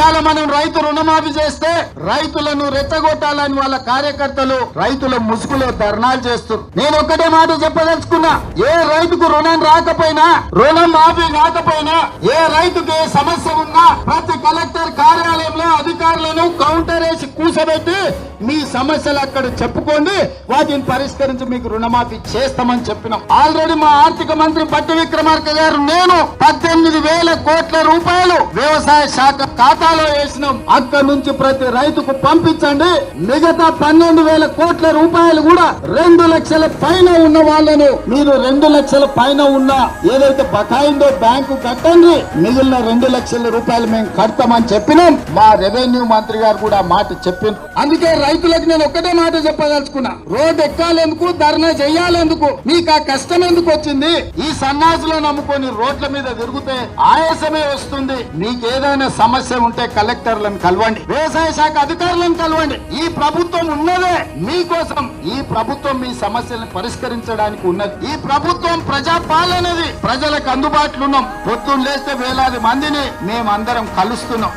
ఇవాళ మనం రైతు రుణమాఫీ చేస్తే రైతులను రెచ్చగొట్టాలని వాళ్ళ కార్యకర్తలు రైతుల ముసుగులో ధర్నాలు చేస్తారు నేను ఒక్కటే మాట చెప్పదలుచుకున్నా ఏ రైతుకు రుణం రాకపోయినా రుణం మాఫీ కాకపోయినా ఏ రైతుకు ఏ సమస్య ఉన్నా కూర్చోబెట్టి మీ సమస్యలు అక్కడ చెప్పుకోండి వాటిని పరిష్కరించి మీకు రుణమాఫీ చేస్తామని చెప్పినాం. ఆల్రెడీ మా ఆర్థిక మంత్రి పట్టు విక్రమార్క గారు నేను పద్దెనిమిది వేల కోట్ల రూపాయలు వ్యవసాయ శాఖ ఖాతాలో వేసినాం. అక్కడ నుంచి ప్రతి రైతుకు పంపించండి. మిగతా పన్నెండు వేల కోట్ల రూపాయలు కూడా రెండు లక్షల పైన ఉన్న వాళ్ళను మీరు రెండు లక్షల పైన ఉన్న ఏదైతే బకాయిందో బ్యాంకు కట్టండి. మిగిలిన రెండు లక్షల రూపాయలు మేము కడతామని చెప్పినాం. మా రెవెన్యూ మంత్రి గారు కూడా మాట చెప్పి చెప్పింది అందుకే రైతులకు నేను ఒక్కటే మాట చెప్పదలుచుకున్నా. రోడ్ ఎక్కాలెందుకు ధర్నా చెయ్యాలెందుకు మీకు ఆ కష్టం ఎందుకు వచ్చింది? ఈ సన్నాసులో నమ్ముకొని రోడ్ల మీద తిరిగితే ఆయాసమే వస్తుంది. మీకు ఏదైనా సమస్య ఉంటే కలెక్టర్లను కలవండి. వ్యవసాయ శాఖ అధికారులను కలవండి. ఈ ప్రభుత్వం ఉన్నదే మీకోసం. ఈ ప్రభుత్వం మీ సమస్యలను పరిష్కరించడానికి ఉన్నది. ఈ ప్రభుత్వం ప్రజాపాలనది ప్రజలకు అందుబాటులో ఉన్నాం. పొద్దున్న లేస్తే వేలాది మందిని మేమందరం కలుస్తున్నాం.